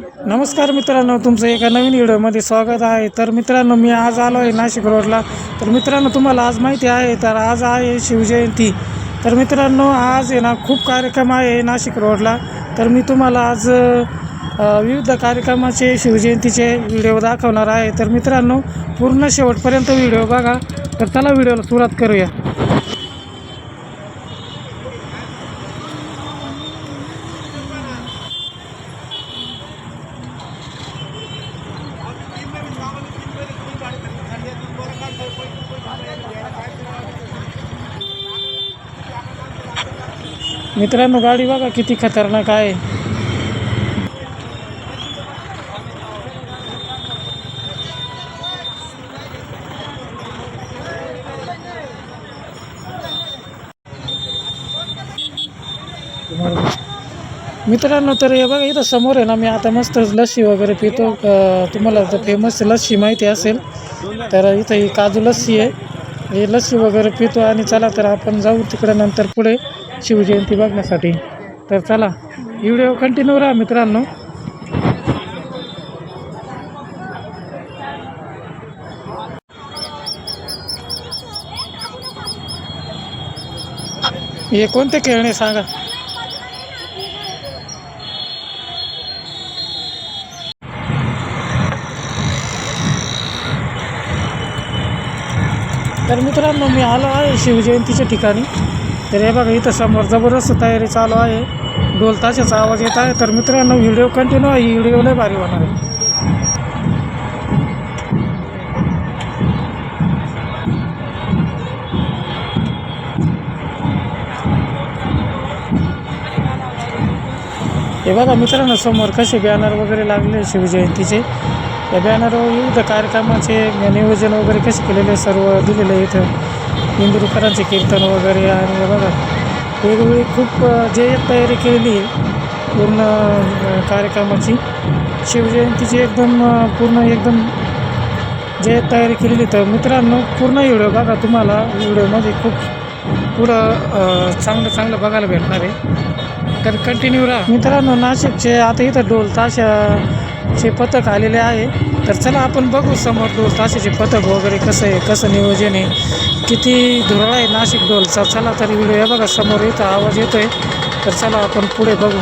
नमस्कार मित्रांनो तुमचं एका नवीन व्हिडिओमध्ये स्वागत आहे. तर मित्रांनो मी आज आलो आहे नाशिक रोडला. तर मित्रांनो तुम्हाला आज माहिती आहे तर आज आहे शिवजयंती. तर मित्रांनो आज आहे ना खूप कार्यक्रम आहे नाशिक रोडला. तर मी तुम्हाला आज विविध कार्यक्रमाचे शिवजयंतीचे व्हिडिओ दाखवणार आहे. तर मित्रांनो पूर्ण शेवटपर्यंत व्हिडिओ बघा. तर त्याला व्हिडिओला सुरुवात करूया. मित्रांनो गाडी बघा किती खतरनाक आहे. मित्रांनो तर हे बघा इथं समोर आहे ना मी आता मस्त लस्सी वगैरे पितो. तुम्हाला तर फेमस लस्सी माहिती असेल तर इथं ही काजू लस्सी आहे. हे लस्सी वगैरे पितो आणि चला तर आपण जाऊ तिकडं नंतर पुढे. शिवजयंती बघण्यासाठी. तर चला व्हिडिओ कंटिन्यू राहा मित्रांनो. हे कोणते खेळणे सांगा. तर मित्रांनो मी आलो आहे शिवजयंतीच्या ठिकाणी. तर हे बघा इथं समोर जबरदस्त तयारी चालू आहे. ढोल ताशाचा आवाज येत आहे. तर मित्रांनो व्हिडिओ कंटिन्यू आहे. व्हिडिओ लय भारी होणार आहे. हे बघा मित्रांनो समोर कसे बॅनर वगैरे लागले शिवजयंतीचे या बॅनरवर विविध कार्यक्रमाचे नियोजन वगैरे कसे केलेले सर्व दिलेलं आहे इथं इंदुरकरांचे कीर्तन वगैरे आणि बघा. वेगवेगळी खूप जे तयारी केलेली आहे पूर्ण कार्यक्रमाची शिवजयंतीची एकदम पूर्ण एकदम जे तयारी केलेली तर मित्रांनो पूर्ण व्हिडिओ बघा तुम्हाला. व्हिडिओमध्ये खूप पुढं चांगलं चांगलं बघायला भेटणार आहे. तर कंटिन्यू राहा. मित्रांनो नाशिकचे आता इथं ढोल ताशाचे पथक आलेले आहे. तर चला आपण बघू समोर ढोल ताशाचे पथक वगैरे कसं आहे कसं नियोजन आहे. किती धुरळा आहे नाशिक डोलचा चला तरी व्हिडिओ बघा समोर इथं आवाज येतोय. तर चला आपण पुढे बघू.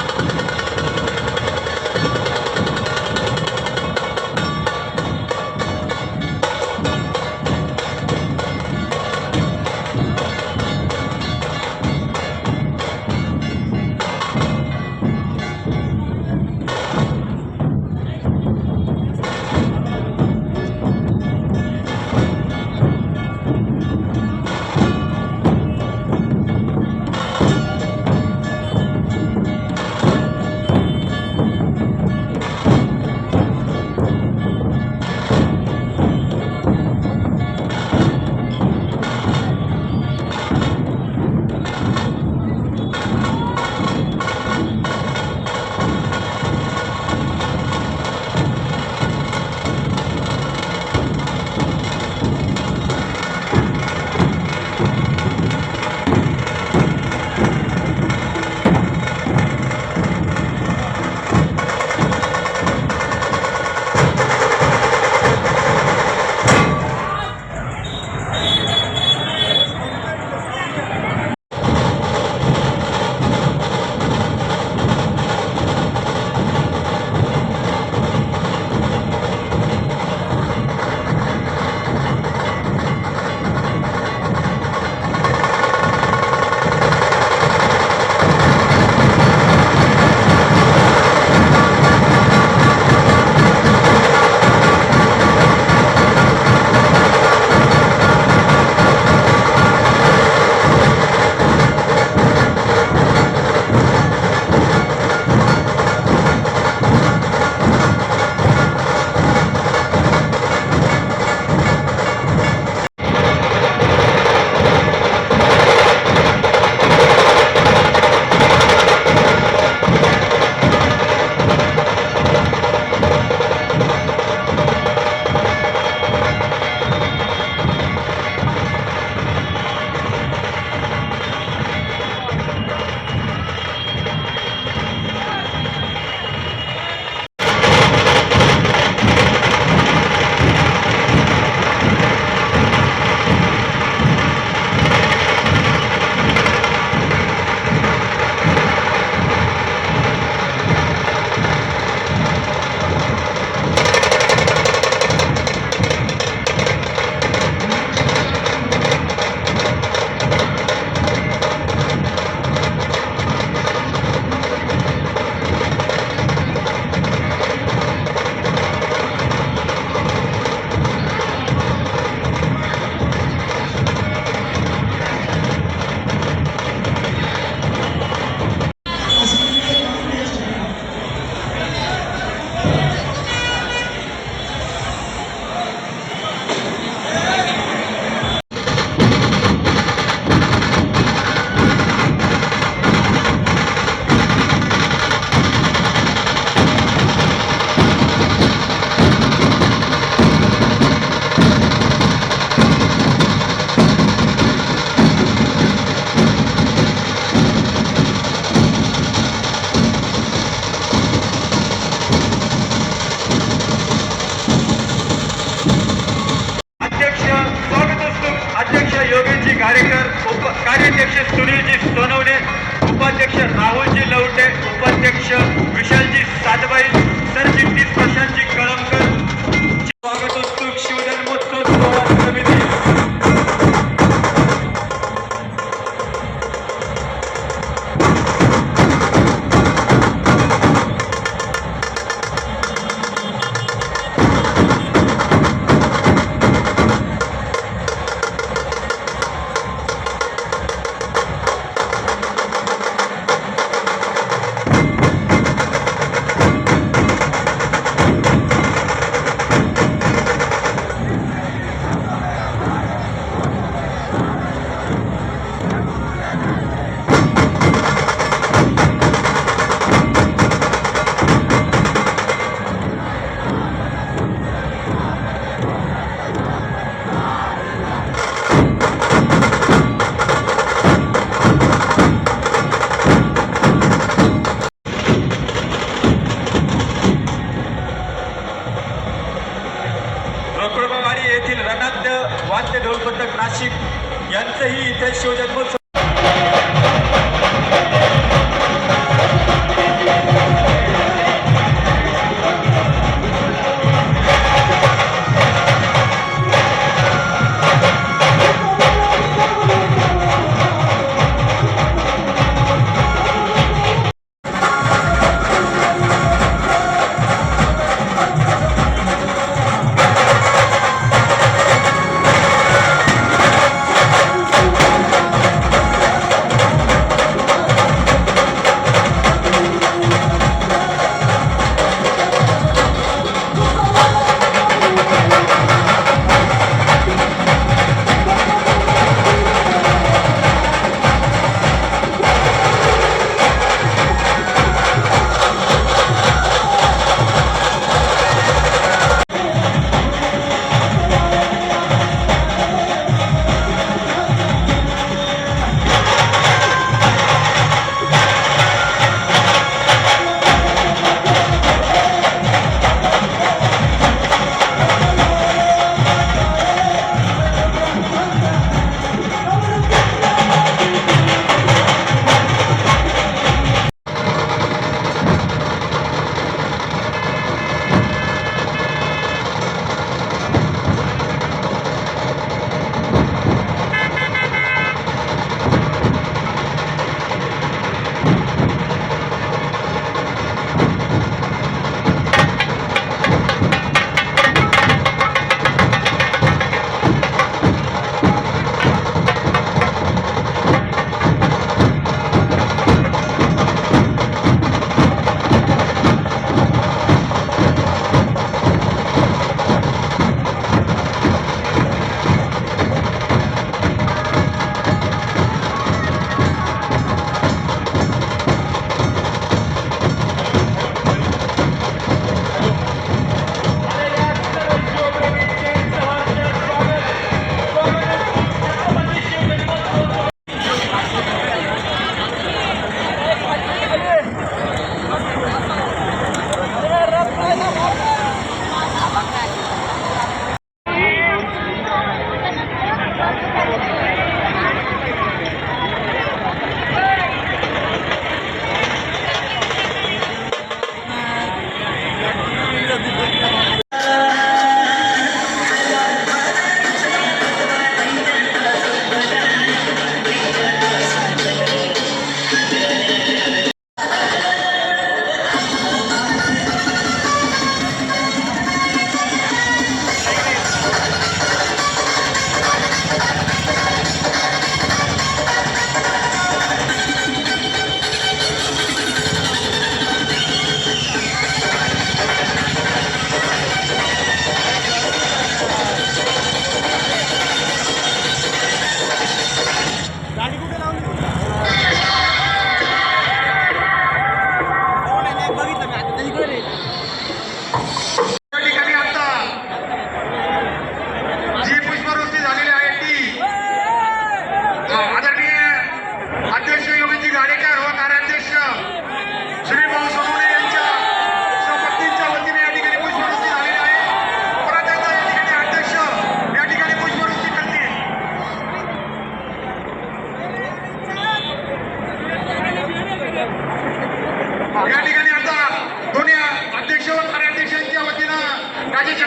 आमच्या दोन्ही अध्यक्ष व कार्याध्यक्षांच्या वतीनं राज्याच्या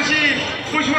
খুশি খুশি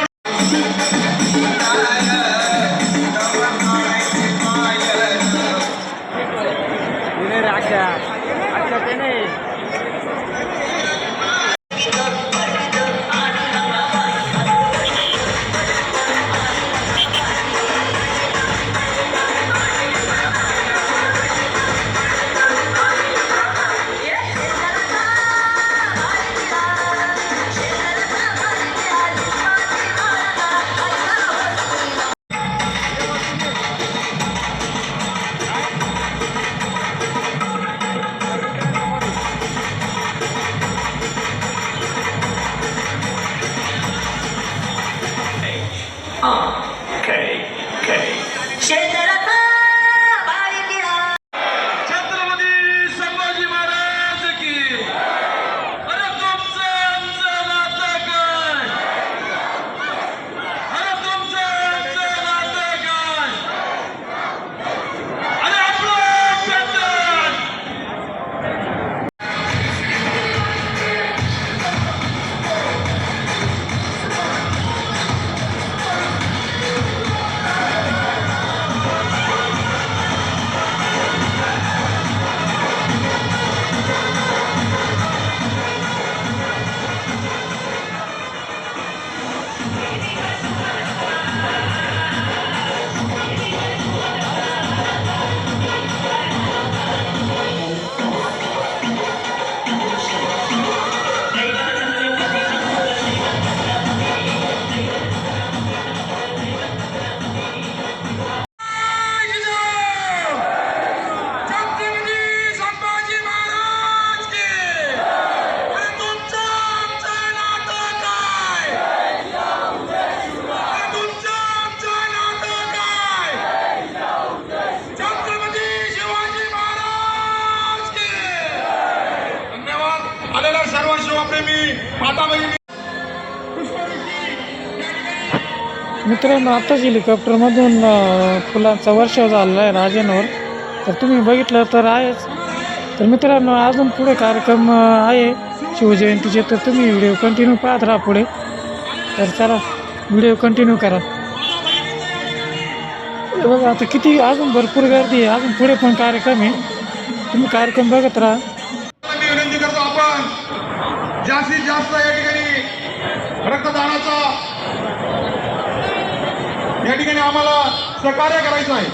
मित्रांनो आत्ताच हेलिकॉप्टरमधून फुलांचा वर्षाव झालेला आहे राजांवर तर तुम्ही बघितलं तर आहेच. तर मित्रांनो अजून पुढे कार्यक्रम आहे. शिवजयंतीचे तर तुम्ही व्हिडिओ कंटिन्यू पाहत राहा पुढे. तर चला व्हिडिओ कंटिन्यू करा. बघा आता किती अजून भरपूर गर्दी आहे. अजून पुढे पण कार्यक्रम आहे. तुम्ही कार्यक्रम बघत राहा. विनंती करतो आपण जास्तीत जास्त या ठिकाणी रक्तदानाचा या ठिकाणी आम्हाला सहकार्य करायचं आहे.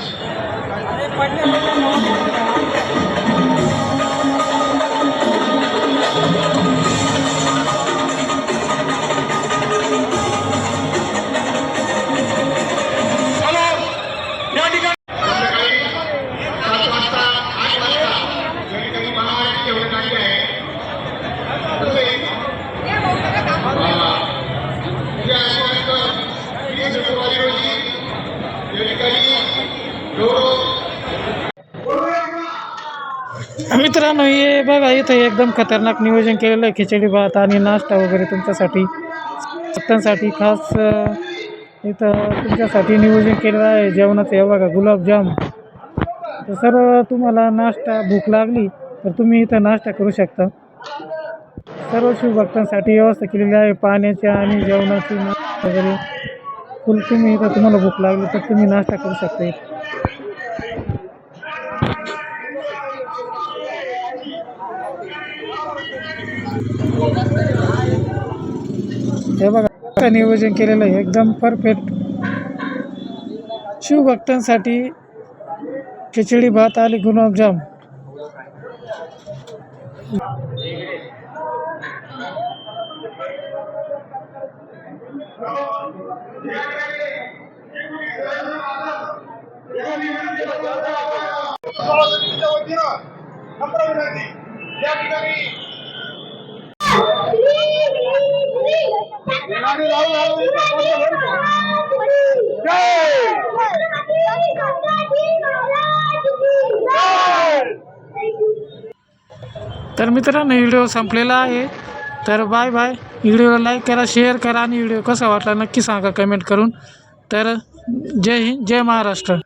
इथं एकदम खतरनाक नियोजन केलेलं आहे. खिचडी भात आणि नाश्ता वगैरे तुमच्यासाठी भक्तांसाठी खास इथं तुमच्यासाठी नियोजन केलेलं आहे. जेवणाचं हे बघा गुलाबजाम. तर सर्व तुम्हाला नाश्ता भूक लागली तर तुम्ही इथं नाश्ता करू शकता. सर्व शिवभक्तांसाठी व्यवस्था केलेली आहे. पाण्याची आणि जेवणाची वगैरे. फुल तुम्ही इथं तुम्हाला भूक लागली तर तुम्ही नाश्ता करू शकता हे बघा नियोजन केलेलं आहे. एकदम परफेक्ट शिवभक्तांसाठी खिचडी भात आली गुलाबजाम या ठिकाणी तर मित्रांनो व्हिडिओ संपलेला आहे. तर बाय बाय. व्हिडिओला लाईक करा शेअर करा आणि व्हिडिओ कसा वाटला नक्की सांगा कमेंट करून. तर जय हिंद जय महाराष्ट्र.